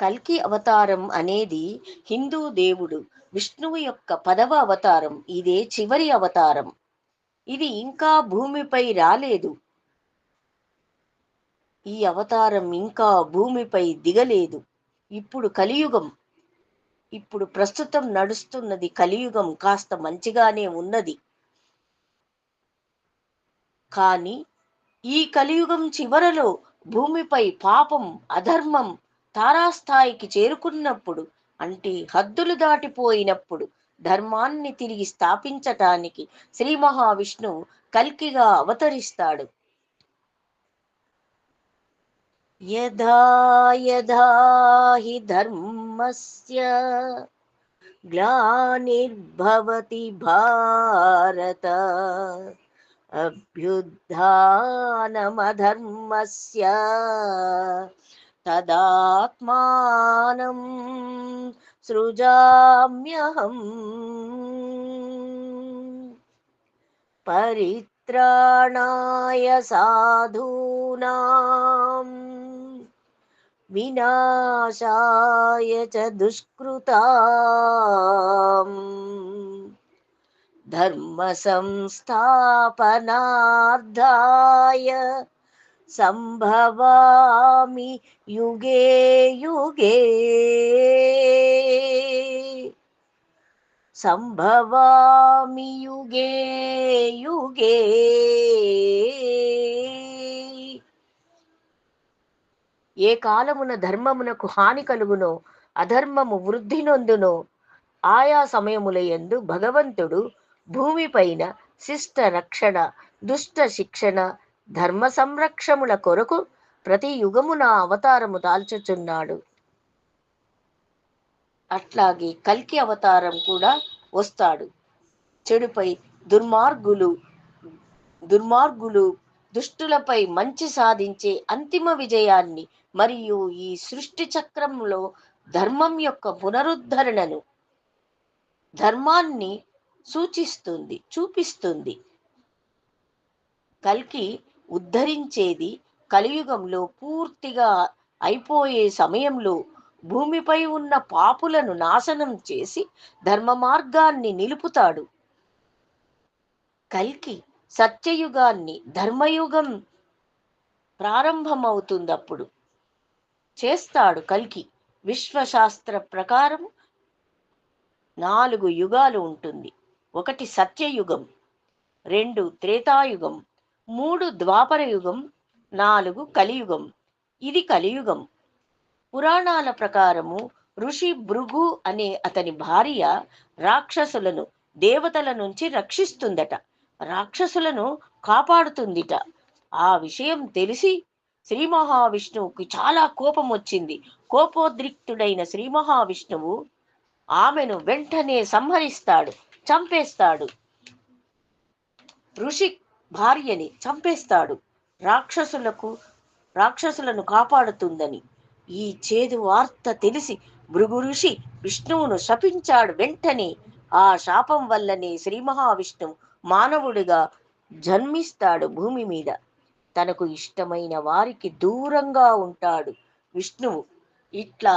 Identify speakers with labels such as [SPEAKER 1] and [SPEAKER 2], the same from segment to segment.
[SPEAKER 1] కల్కి అవతారం అనేది హిందూ దేవుడు విష్ణువు యొక్క పదవ అవతారం ఇదే చివరి అవతారం. ఇది ఇంకా భూమిపై రాలేదు. ఈ అవతారం ఇంకా భూమిపై దిగలేదు. ఇప్పుడు కలియుగం. ఇప్పుడు ప్రస్తుతం నడుస్తున్నది కలియుగం కాస్త మంచిగానే ఉన్నది. కానీ ఈ కలియుగం చివరలో భూమిపై పాపం అధర్మం తారాస్థాయికి చేరుకున్నప్పుడు అంటే హద్దులు దాటిపోయినప్పుడు ధర్మాన్ని తిరిగి స్థాపించటానికి శ్రీ మహావిష్ణువు కల్కిగా అవతరిస్తాడు. యథా యథా హి ధర్మస్య గ్లానిర్భవతి భారత అభ్యుద్ధానమధర్మస్య तदात्मानं सृजाम्यहम्। परित्राणाय साधूनां विनाशाय च दुष्कृताम्। धर्मसंस्थापनार्धाय సంభవామి యుగే యుగే. సంభవామి యుగే యుగే. ఏ కాలమున ధర్మమునకు హాని కలుగునో అధర్మము వృద్ధి నొందునో ఆయా సమయముల యందు భగవంతుడు భూమిపైన శిష్ట రక్షణ దుష్ట శిక్షణ ధర్మ సంరక్షముల కొరకు ప్రతి యుగమున అవతారము దాల్చుచున్నాడు. అట్లాగే కల్కి అవతారం కూడా వస్తాడు. చెడుపై దుర్మార్గులు దుర్మార్గులు దుష్టులపై మంచి సాధించే అంతిమ విజయాన్ని మరియు ఈ సృష్టి చక్రంలో ధర్మం యొక్క పునరుద్ధరణను ధర్మాన్ని సూచిస్తుంది చూపిస్తుంది. కల్కి ఉద్ధరించేది కలియుగంలో పూర్తిగా అయిపోయే సమయంలో భూమిపై ఉన్న పాపులను నాశనం చేసి ధర్మ మార్గాన్ని నిలుపుతాడు. కల్కి సత్యయుగాన్ని ధర్మయుగం ప్రారంభమవుతుందప్పుడు చేస్తాడు కల్కి విశ్వశాస్త్ర ప్రకారం నాలుగు యుగాలు ఉంటుంది. ఒకటి సత్యయుగం రెండు త్రేతాయుగం మూడు ద్వాపర యుగం నాలుగు కలియుగం. ఇది కలియుగం. పురాణాల ప్రకారము ఋషి భృగు అనే అతని భార్య రాక్షసులను దేవతల నుంచి రక్షిస్తుందట. రాక్షసులను కాపాడుతుందిట. ఆ విషయం తెలిసి శ్రీ మహావిష్ణువుకి చాలా కోపం వచ్చింది. కోపోద్రిక్తుడైన శ్రీ మహావిష్ణువు ఆమెను వెంటనే సంహరిస్తాడు చంపేస్తాడు. ఋషి భార్యని చంపేస్తాడు. రాక్షసులకు రాక్షసులను కాపాడుతుందని ఈ చేదు వార్త తెలిసి భృగు ఋషి విష్ణువును శపించాడు. వెంటనే ఆ శాపం వల్లనే శ్రీ మహావిష్ణువు మానవుడిగా జన్మిస్తాడు భూమి మీద. తనకు ఇష్టమైన వారికి దూరంగా ఉంటాడు విష్ణువు. ఇట్లా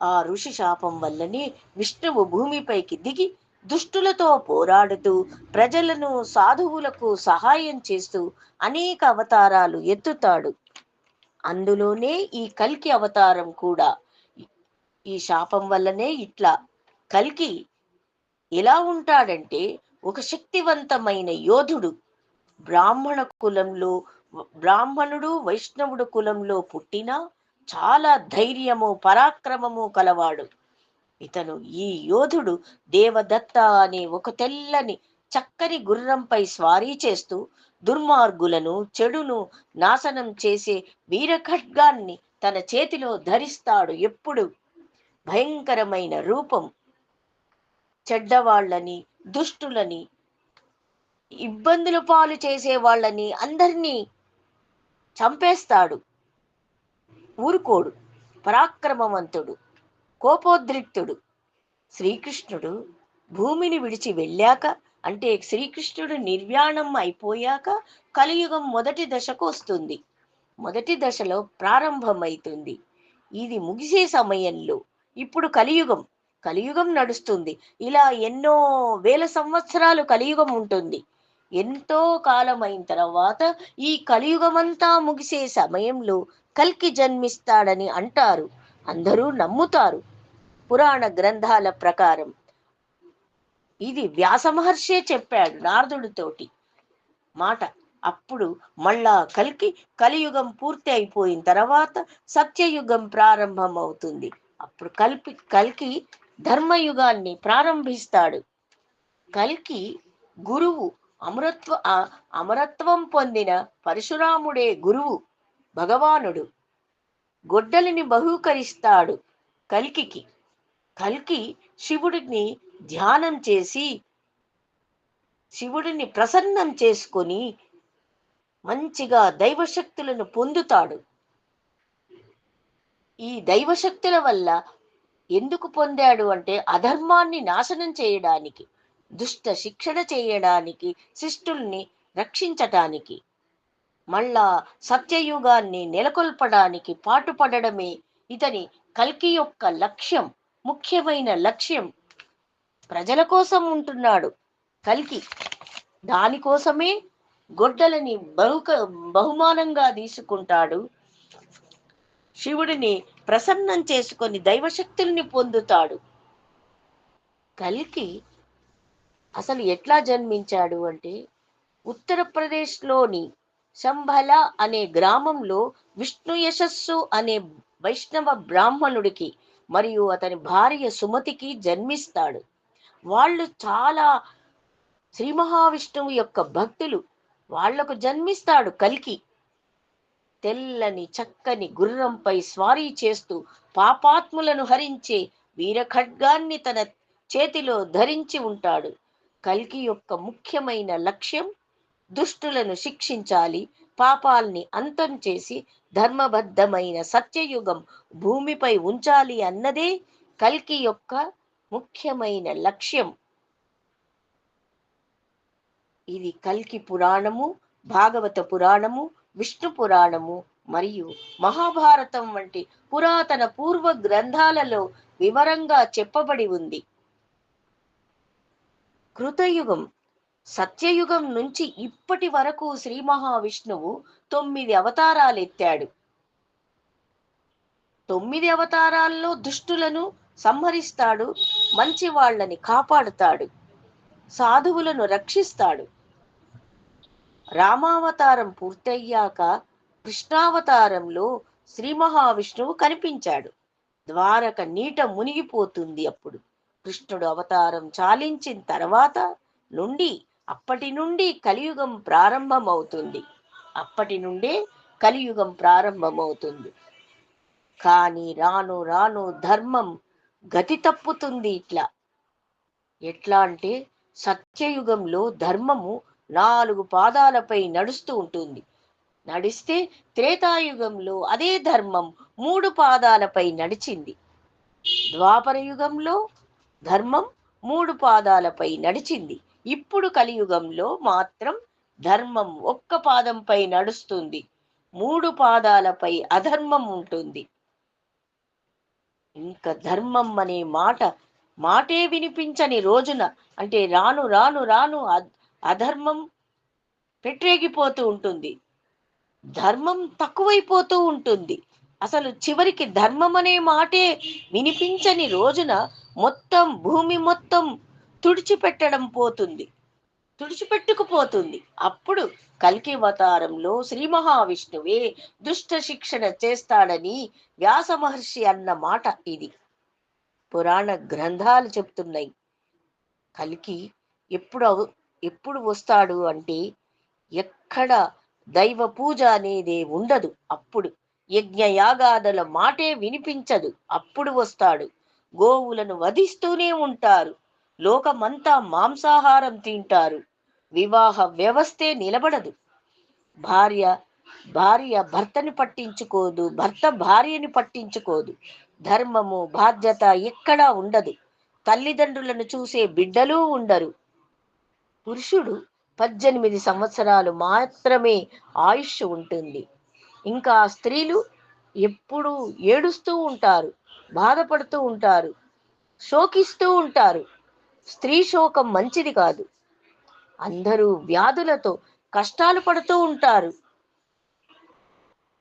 [SPEAKER 1] ఆ ఋషి శాపం వల్లనే విష్ణువు భూమిపైకి దిగి దుష్టులతో పోరాడుతూ ప్రజలను సాధువులకు సహాయం చేస్తూ అనేక అవతారాలు ఎత్తుతాడు. అందులోనే ఈ కల్కి అవతారం కూడా. ఈ శాపం వల్లనే ఇట్లా. కల్కి ఎలా ఉంటాడంటే ఒక శక్తివంతమైన యోధుడు. బ్రాహ్మణ కులంలో బ్రాహ్మణుడు వైష్ణవుడు కులంలో పుట్టిన చాలా ధైర్యము పరాక్రమము కలవాడు. ఇతను ఈ యోధుడు దేవదత్త అనే ఒక తెల్లని చక్కని గుర్రంపై స్వారీ చేస్తూ దుర్మార్గులను చెడును నాశనం చేసే వీరఖడ్గాన్ని తన చేతిలో ధరిస్తాడు ఎప్పుడు? భయంకరమైన రూపం. చెడ్డవాళ్ళని దుష్టులని ఇబ్బందులు పాలు చేసే వాళ్ళని అందరినీ చంపేస్తాడు. ఊరుకోడు. పరాక్రమవంతుడు. కోపోద్రిక్తుడు. శ్రీకృష్ణుడు భూమిని విడిచి వెళ్ళాక అంటే శ్రీకృష్ణుడు నిర్వాణం అయిపోయాక కలియుగం మొదటి దశకు వస్తుంది. మొదటి దశలో ప్రారంభమైతుంది. ఇది ముగిసే సమయంలో. ఇప్పుడు కలియుగం. కలియుగం నడుస్తుంది. ఇలా ఎన్నో వేల సంవత్సరాలు కలియుగం ఉంటుంది. ఎంతో కాలం అయిన తర్వాత ఈ కలియుగమంతా ముగిసే సమయంలో కల్కి జన్మిస్తాడని అంటారు. అందరూ నమ్ముతారు. పురాణ గ్రంథాల ప్రకారం. ఇది వ్యాస మహర్షే చెప్పాడు నారదుడితోటి. మాట అప్పుడు మళ్ళా కలికి కలియుగం పూర్తి అయిపోయిన తర్వాత సత్యయుగం ప్రారంభం అవుతుంది అప్పుడు కల్పి కల్కి ధర్మయుగాన్ని ప్రారంభిస్తాడు. కల్కి గురువు అమరత్వ అమరత్వం పొందిన పరశురాముడే గురువు భగవానుడు. గొడ్డలిని బహూకరిస్తాడు కల్కికి. కల్కి శివుడిని ధ్యానం చేసి శివుడిని ప్రసన్నం చేసుకొని మంచిగా దైవశక్తులను పొందుతాడు. ఈ దైవశక్తుల వల్ల ఎందుకు పొందాడు అంటే అధర్మాన్ని నాశనం చేయడానికి దుష్ట శిక్షణ చేయడానికి శిష్టుల్ని రక్షించటానికి. మళ్ళా సత్యయుగాన్ని నెలకొల్పడానికి పాటుపడడమే ఇతని కల్కి యొక్క లక్ష్యం ముఖ్యమైన లక్ష్యం. ప్రజల కోసం ఉంటున్నాడు కల్కి. దానికోసమే గొడ్డలని బహుక బహుమానంగా తీసుకుంటాడు. శివుడిని ప్రసన్నం చేసుకొని దైవశక్తుల్ని పొందుతాడు. కల్కి అసలు ఎట్లా జన్మించాడు అంటే ఉత్తరప్రదేశ్లోని శంభల అనే గ్రామంలో విష్ణు యశస్సు అనే వైష్ణవ బ్రాహ్మణుడికి మరియు అతని భార్య సుమతికి జన్మిస్తాడు. వాళ్ళు చాలా శ్రీ మహావిష్ణువు యొక్క భక్తులు. వాళ్ళకు జన్మిస్తాడు కలికి. తెల్లని చక్కని గుర్రంపై స్వారీ చేస్తూ పాపాత్ములను హరించే వీరఖడ్గాన్ని తన చేతిలో ధరించి ఉంటాడు. కల్కి యొక్క ముఖ్యమైన లక్ష్యం దుష్టులను శిక్షించాలి. పాపాల్ని అంతం చేసి ధర్మబద్ధమైన సత్యయుగం భూమిపై ఉంచాలి అన్నదే కల్కి యొక్క ముఖ్యమైన లక్ష్యం. ఇది కల్కి పురాణము భాగవత పురాణము విష్ణు పురాణము మరియు మహాభారతం వంటి పురాతన పూర్వ గ్రంథాలలో వివరంగా చెప్పబడి ఉంది. కృతయుగం సత్యయుగం నుంచి ఇప్పటి వరకు శ్రీ మహావిష్ణువు తొమ్మిది అవతారాలు ఎత్తాడు. తొమ్మిది అవతారాల్లో దుష్టులను సంహరిస్తాడు మంచి వాళ్ళని కాపాడుతాడు సాధువులను రక్షిస్తాడు. రామావతారం పూర్తయ్యాక కృష్ణావతారంలో శ్రీ మహావిష్ణువు కనిపించాడు. ద్వారక నీట మునిగిపోతుంది అప్పుడు. కృష్ణుడు అవతారం చాలించిన తర్వాత నుండి అప్పటి నుండి కలియుగం ప్రారంభమవుతుంది. అప్పటి నుండే కలియుగం ప్రారంభమవుతుంది. కానీ రాను రాను ధర్మం గతి తప్పుతుంది ఇట్లా. ఎట్లా అంటే సత్యయుగంలో ధర్మము నాలుగు పాదాలపై నడుస్తూ ఉంటుంది. నడిస్తే త్రేతాయుగంలో అదే ధర్మం మూడు పాదాలపై నడిచింది. ద్వాపర యుగంలో ధర్మం మూడు పాదాలపై నడిచింది. ఇప్పుడు కలియుగంలో మాత్రం ధర్మం ఒక్క పాదంపై నడుస్తుంది. మూడు పాదాలపై అధర్మం ఉంటుంది. ఇంకా ధర్మం అనే మాట మాటే వినిపించని రోజున అంటే రాను రాను రాను అధర్మం పెట్టేగిపోతూ ఉంటుంది. ధర్మం తక్కువైపోతూ ఉంటుంది. అసలు చివరికి ధర్మం అనే మాటే వినిపించని రోజున మొత్తం భూమి మొత్తం తుడిచిపెట్టడం పోతుంది. తుడిచిపెట్టుకుపోతుంది. అప్పుడు కల్కివతారంలో శ్రీ మహావిష్ణువే దుష్ట శిక్షణ చేస్తాడని వ్యాస మహర్షి అన్న మాట ఇది. పురాణ గ్రంథాలు చెప్తున్నాయి. కలికి ఎప్పుడు ఎప్పుడు వస్తాడు అంటే ఎక్కడ దైవ పూజ అనేది ఉండదు. అప్పుడు యజ్ఞ యాగాదుల మాటే వినిపించదు. అప్పుడు వస్తాడు. గోవులను వధిస్తూనే ఉంటారు. లోకమంతా మాంసాహారం తింటారు. వివాహ వ్యవస్థే నిలబడదు. భార్య భార్య భర్తని పట్టించుకోదు భర్త భార్యని పట్టించుకోదు. ధర్మము బాధ్యత ఎక్కడా ఉండదు. తల్లిదండ్రులను చూసే బిడ్డలు ఉండరు. పురుషుడు పద్దెనిమిది సంవత్సరాలు మాత్రమే ఆయుష్ ఉంటుంది. ఇంకా స్త్రీలు ఎప్పుడూ ఏడుస్తూ ఉంటారు బాధపడుతూ ఉంటారు శోకిస్తూ ఉంటారు. స్త్రీ శోకం మంచిది కాదు. అందరూ వ్యాధులతో కష్టాలు పడుతూ ఉంటారు.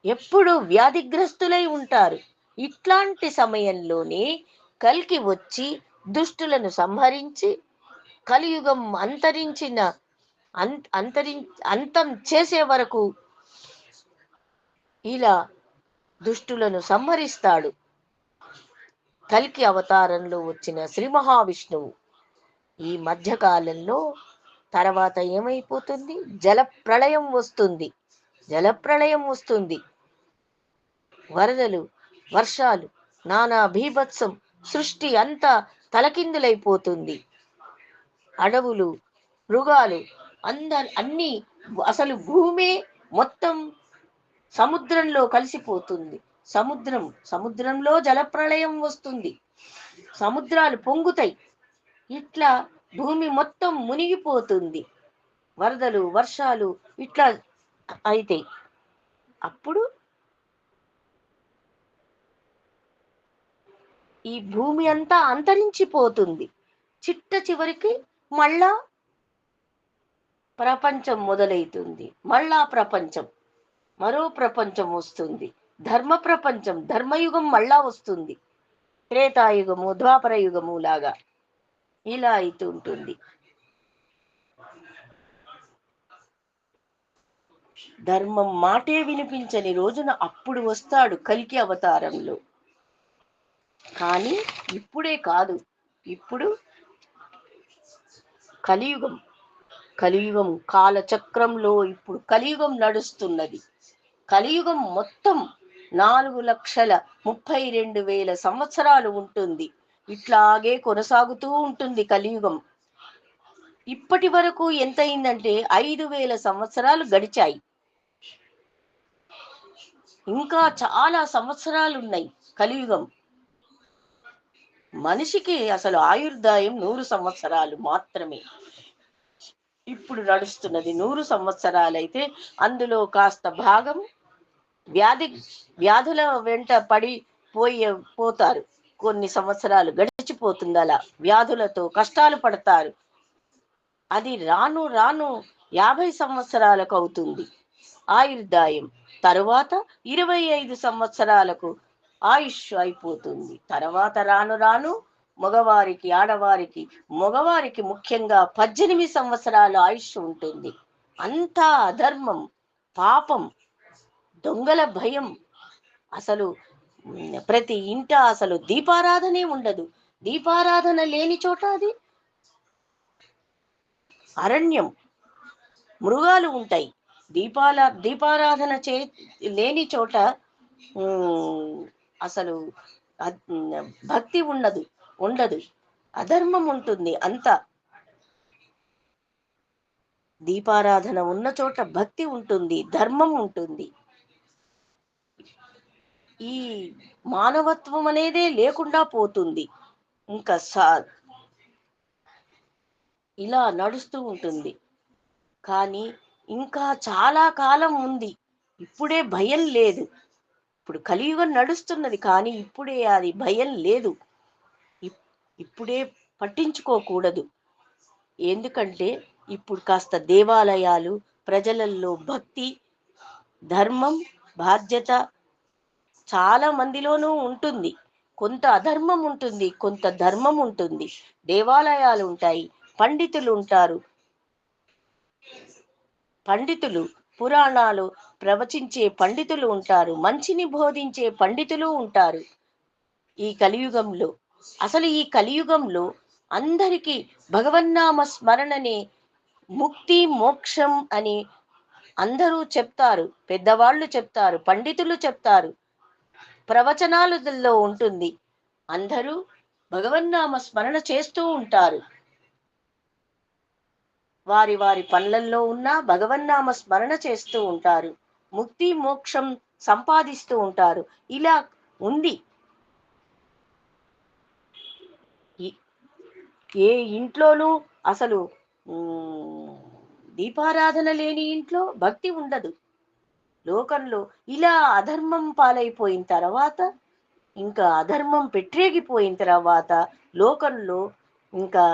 [SPEAKER 1] ఎప్పుడు వ్యాధిగ్రస్తులై ఉంటారు. ఇట్లాంటి సమయంలోనే కల్కి వచ్చి దుష్టులను సంహరించి కలియుగం అంతరించిన అంతరి అంతం చేసే వరకు ఇలా దుష్టులను సంహరిస్తాడు. కల్కి అవతారంలో వచ్చిన శ్రీ మహావిష్ణువు. ఈ మధ్యకాలంలో తర్వాత ఏమైపోతుంది? జల ప్రళయం వస్తుంది. జల ప్రళయం వస్తుంది. వరదలు వర్షాలు నానా భీభత్సం సృష్టి అంతా తలకిందులైపోతుంది. అడవులు మృగాలు అంద అన్ని అసలు భూమే మొత్తం సముద్రంలో కలిసిపోతుంది. సముద్రం సముద్రంలో జలప్రళయం వస్తుంది. సముద్రాలు పొంగుతాయి. ఇట్లా భూమి మొత్తం మునిగిపోతుంది. వరదలు వర్షాలు ఇట్లా అయితే అప్పుడు ఈ భూమి అంతా అంతరించిపోతుంది. చిట్ట చివరికి మళ్ళా ప్రపంచం మొదలైతుంది. మళ్ళా ప్రపంచం మరో ప్రపంచం వస్తుంది. ధర్మ ప్రపంచం ధర్మయుగం మళ్ళా వస్తుంది. త్రేతాయుగము ద్వాపర యుగము లాగా. ఇలా అవుతుంటుంది ధర్మం మాటే వినిపించని రోజున అప్పుడు వస్తాడు కలికి అవతారంలో. కానీ ఇప్పుడే కాదు. ఇప్పుడు కలియుగం. కలియుగం కాలచక్రంలో ఇప్పుడు కలియుగం నడుస్తున్నది. కలియుగం మొత్తం నాలుగు లక్షల ముప్పై రెండు వేల సంవత్సరాలు ఉంటుంది. ఇట్లాగే కొనసాగుతూ ఉంటుంది కలియుగం. ఇప్పటి వరకు ఎంత అయిందంటే ఐదు వేల సంవత్సరాలు గడిచాయి. ఇంకా చాలా సంవత్సరాలు ఉన్నాయి కలియుగం. మనిషికి అసలు ఆయుర్దాయం నూరు సంవత్సరాలు మాత్రమే. ఇప్పుడు నడుస్తున్నది నూరు సంవత్సరాలైతే అందులో కాస్త భాగం వ్యాధి వ్యాధుల వెంట పడి పోయే పోతారు. కొన్ని సంవత్సరాలు గడిచిపోతుంది అలా వ్యాధులతో కష్టాలు పడతారు. అది రాను రాను యాభై సంవత్సరాలకు అవుతుంది. ఆయుర్దాయం తరువాత ఇరవై ఐదు సంవత్సరాలకు ఆయుష్ అయిపోతుంది. తర్వాత రాను రాను మగవారికి ఆడవారికి మగవారికి ముఖ్యంగా పద్దెనిమిది సంవత్సరాల ఆయుష్ ఉంటుంది. అంతా అధర్మం పాపం దొంగల భయం. అసలు ప్రతి ఇంట అసలు దీపారాధనే ఉండదు. దీపారాధన లేని చోట అది అరణ్యం. మృగాలు ఉంటాయి. దీపాల దీపారాధన చే లేని చోట అసలు భక్తి ఉండదు ఉండదు. అధర్మం ఉంటుంది అంత. దీపారాధన ఉన్న చోట భక్తి ఉంటుంది ధర్మం ఉంటుంది. ఈ మానవత్వం అనేదే లేకుండా పోతుంది. ఇంకా సా ఇలా నడుస్తూ ఉంటుంది. కానీ ఇంకా చాలా కాలం ఉంది. ఇప్పుడే భయం లేదు. ఇప్పుడు కలియుగం నడుస్తున్నది కానీ ఇప్పుడే అది భయం లేదు. ఇప్- ఇప్పుడే పట్టించుకోకూడదు. ఎందుకంటే ఇప్పుడు కాస్త దేవాలయాలు ప్రజలలో భక్తి ధర్మం బాధ్యత చాలా మందిలోనూ ఉంటుంది. కొంత అధర్మం ఉంటుంది కొంత ధర్మం ఉంటుంది. దేవాలయాలు ఉంటాయి పండితులు ఉంటారు. పండితులు పురాణాలు ప్రవచించే పండితులు ఉంటారు మంచిని బోధించే పండితులు ఉంటారు. ఈ కలియుగంలో అసలు ఈ కలియుగంలో అందరికీ భగవన్నామ స్మరణనే ముక్తి మోక్షం అని అందరూ చెప్తారు పెద్దవాళ్ళు చెప్తారు పండితులు చెప్తారు. ప్రవచనాలలో ఉంటుంది. అందరూ భగవన్నామ స్మరణ చేస్తూ ఉంటారు. వారి వారి పనులలో ఉన్న భగవన్నామ స్మరణ చేస్తూ ఉంటారు. ముక్తి మోక్షం సంపాదిస్తూ ఉంటారు. ఇలా ఉంది. ఈ- ఏ ఇంట్లోనూ అసలు దీపారాధన లేని ఇంట్లో భక్తి ఉండదు. లోకంలో ఇలా అధర్మం పాలైపోయిన తర్వాత ఇంకా అధర్మం పెట్టేగిపోయిన తర్వాత లోకంలో ఇంకా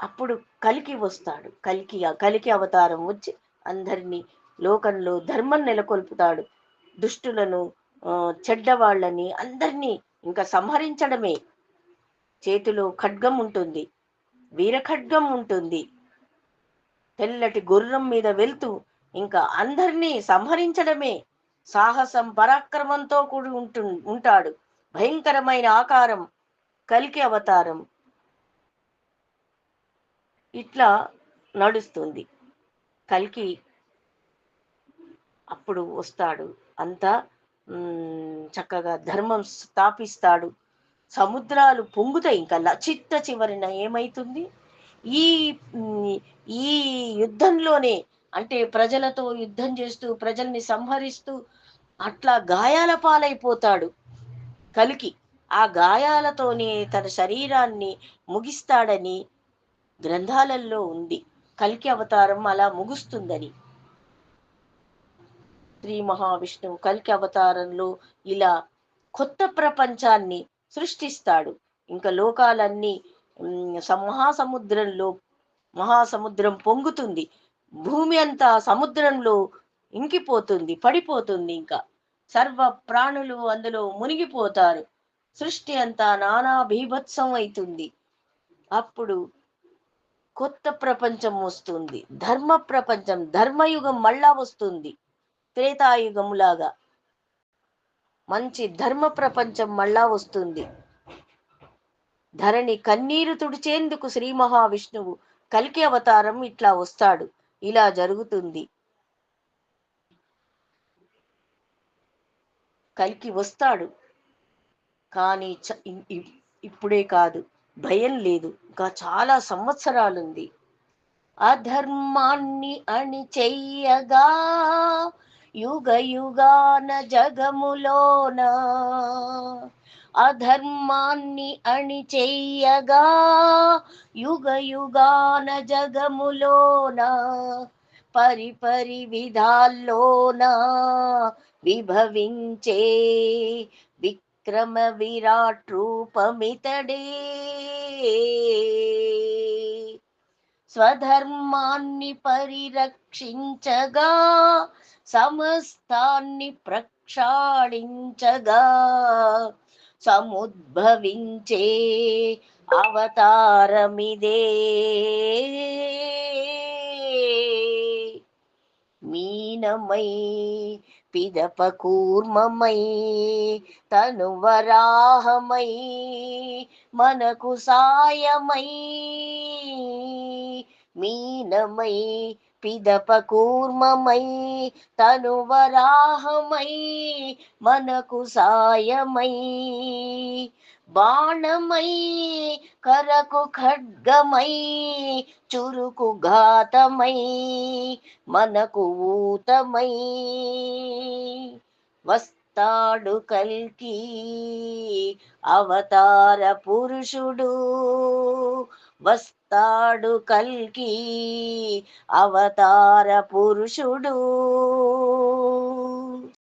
[SPEAKER 1] అప్పుడు కలికి వస్తాడు. కలికి కలికి అవతారం వచ్చి అందరినీ లోకంలో ధర్మం నెలకొల్పుతాడు. దుష్టులను చెడ్డవాళ్ళని అందరినీ ఇంకా సంహరించడమే. చేతిలో ఖడ్గం ఉంటుంది. వీర ఖడ్గం ఉంటుంది. తెల్లటి గుర్రం మీద వెళ్తూ ఇంకా అందరినీ సంహరించడమే సాహసం పరాక్రమంతో కూడి ఉంటు ఉంటాడు. భయంకరమైన ఆకారం కలికి అవతారం. ఇట్లా నడుస్తుంది. కలికి అప్పుడు వస్తాడు. అంతా చక్కగా ధర్మం స్థాపిస్తాడు. సముద్రాలు పొంగుతాయి ఇంకా లచిత్త చిట్ట చివరిన ఏమైతుంది? ఈ ఈ యుద్ధంలోనే అంటే ప్రజలతో యుద్ధం చేస్తూ ప్రజల్ని సంహరిస్తూ అట్లా గాయాల పాలైపోతాడు కలికి. ఆ గాయాలతోనే తన శరీరాన్ని ముగిస్తాడని గ్రంథాలలో ఉంది. కలికి అవతారం అలా ముగుస్తుందని. శ్రీ మహావిష్ణువు కలికి అవతారంలో ఇలా కొత్త ప్రపంచాన్ని సృష్టిస్తాడు. ఇంకా లోకాలన్నీ మహాసముద్రంలో మహాసముద్రం పొంగుతుంది. భూమి అంతా సముద్రంలో ఇంకిపోతుంది పడిపోతుంది ఇంకా. సర్వ ప్రాణులు అందులో మునిగిపోతారు. సృష్టి అంతా నానా బీభత్సం అవుతుంది అప్పుడు కొత్త ప్రపంచం వస్తుంది. ధర్మ ప్రపంచం ధర్మయుగం మళ్ళా వస్తుంది. త్రేతాయుగములాగా. మంచి ధర్మ ప్రపంచం మళ్ళా వస్తుంది. ధరణి కన్నీరు తుడిచేందుకు శ్రీ మహావిష్ణువు కలికి అవతారం ఇట్లా వస్తాడు. ఇలా జరుగుతుంది. కలికి వస్తాడు. కానీ చ- ఇ- ఇప్పుడే కాదు. భయం లేదు. ఇంకా చాలా సంవత్సరాలుంది. అధర్మాన్ని అణి చెయ్యగా యుగ యుగాన జగములోన అధర్మాన్ని అణి చెయ్యగా యుగ యుగాన జగములోన పరి విధాల్లోన విభవించే విక్రమ విరాట్ రూపమితడే స్వధర్మాన్ని పరిరక్షించగా సమస్తాన్ని ప్రక్షాళించగా సముద్భవించే అవతారమిదే. మీనమై పిదప కూర్మమై తను వరాహమై మనకు సాయమై. మీనమై పిదప కూర్మమై తను వరాహమై మనకు సాయమై. బాణమై కరకు ఖడ్గమై చురుకు ఘాతమై మనకు ఊతమై. వస్తాడు కల్కి అవతార పురుషుడు వస్తాడు కల్కి అవతార పురుషుడు.